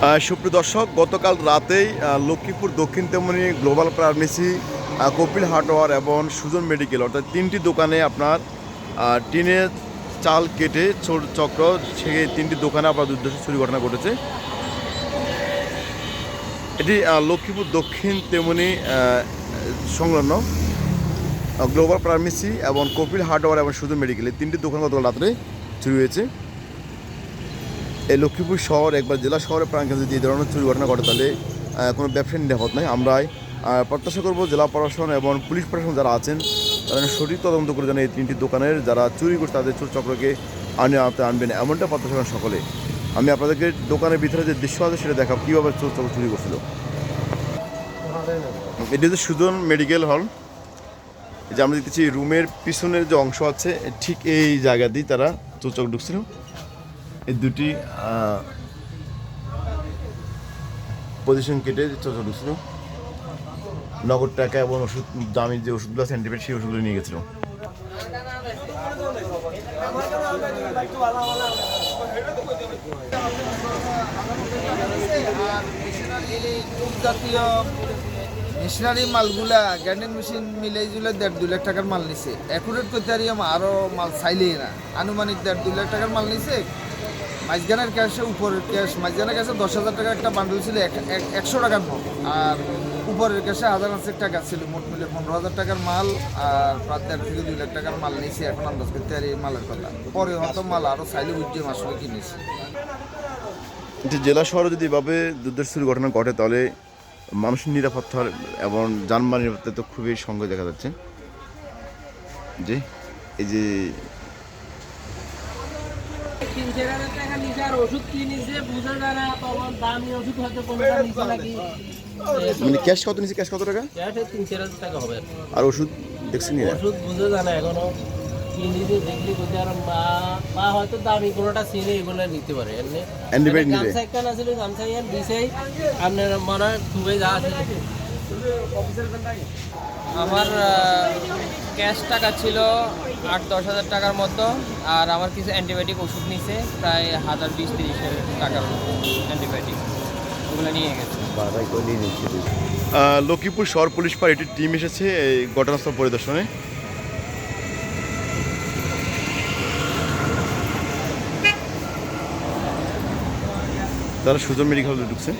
সুপ্রিয় দর্শক, গতকাল রাতেই লক্ষ্মীপুর, দক্ষিণ তেমনি গ্লোবাল ফার্মেসি কপিল হার্ডওয়ার এবং সুজন মেডিকেল, অর্থাৎ তিনটি দোকানে আপনার টিনের চাল কেটে চোর চক্র, সেই তিনটি দোকানে আপনার উদ্দেশ্য চুরি ঘটনা ঘটেছে। এটি লক্ষ্মীপুর, দক্ষিণ তেমনি সংলগ্ন গ্লোবাল ফার্মেসি এবং কপিল হার্ডওয়ার এবং সুজন মেডিকেল তিনটি দোকান গতকাল রাত্রে চুরি হয়েছে। এই লক্ষ্মীপুর শহর একবার জেলা শহরের প্রাণকেন্দ্রে এই ধরনের চুরি ঘটনা ঘটে, তাহলে কোনো ব্যবসায়ী নিরাপদ নয়। আমরা প্রত্যাশা করব জেলা প্রশাসন এবং পুলিশ প্রশাসন যারা আছেন তারা সঠিক তদন্ত করে যেন এই তিনটি দোকানের যারা চুরি করছে, তাদের চোর চক্রকে আনে আনতে আনবেন, এমনটা প্রত্যাশা করেন সকলে। আমি আপনাদেরকে দোকানের ভিতরে যে দৃশ্য আছে, সেটা দেখাব, কীভাবে চোর চক্র চুরি করছিল। এটি হচ্ছে সুজন মেডিকেল হল। যে আমরা দেখতেছি, রুমের পিছনের যে অংশ আছে, ঠিক এই জায়গা জায়গাতেই তারা চোর চক্র ঢুকছিল। দুটি পজিশন কেটে চোখে ঢুকছিল নগদ টাকা এবং ওষুধ, দামি যে ওষুধগুলো আছে সেই ওষুধগুলো নিয়ে গেছিল। মেশিনারি মালগুলা গ্যান্ডেন মেশিন মিলে জুলে দেড় দুই লাখ টাকার মাল নিছে। অ্যাকুরেট করতে আমার আরও মাল চাইলেই না। আনুমানিক দেড় দুই লাখ টাকার মাল নিছে। মাঝখানের ক্যাশে উপরের ক্যাশ মাঝখানের ক্যাশে দশ হাজার টাকার একটা বান্ডেল ছিল, এক- এক- একশো টাকার নোট আর উপরের ক্যাশে হাজার হাজার টাকা ছিল, মোট মিলে পনেরো হাজার টাকার মাল, আর প্রায় দেড় থেকে দুই লাখ টাকার মাল নিয়েছি এখন আন্দাজ করতে পারি এই মালের কথা। পরে হয়তো মাল আরও চাইলে উজ্জ্বল আসলে কিনেছি। জেলা শহরে যদি এভাবে চুরি ঘটনা ঘটে, তাহলে মানুষের নিরাপত্তা এবং যানবাহন নিরাপত্তা তো খুবই সঙ্গে দেখা যাচ্ছে। যে এই যে তিন চার হাজার নিচে নিচে মানে ক্যাশ কত নিচ্ছে ক্যাশ কত টাকা? হবে আর ওষুধ দেখছি নি? ওষুধ বুঝে যায় না এখনও কি নিচে দেখলি বুঝে আর মা মা হয়তো দামি কোনোটা চিনে এগুলো নিতে পারে এমনি? গামছা ইয়ান দিছেই আপনার মনে হয় খুবই যা আছে আমার ক্যাশ টাকা ছিল আট দশ হাজার টাকার মতো আর আমার কিছু অ্যান্টিবায়োটিক ওষুধ নিছে প্রায় হাজার বিশ তিরিশের টাকার মতো অ্যান্টিবায়োটিক ওগুলো নিয়ে গেছে। লক্ষ্মীপুর শহর পুলিশ পার্টির টিম এসেছে এই ঘটনাস্থল পরিদর্শনে। তারা সুজন মেডিকেল ঢুকছে।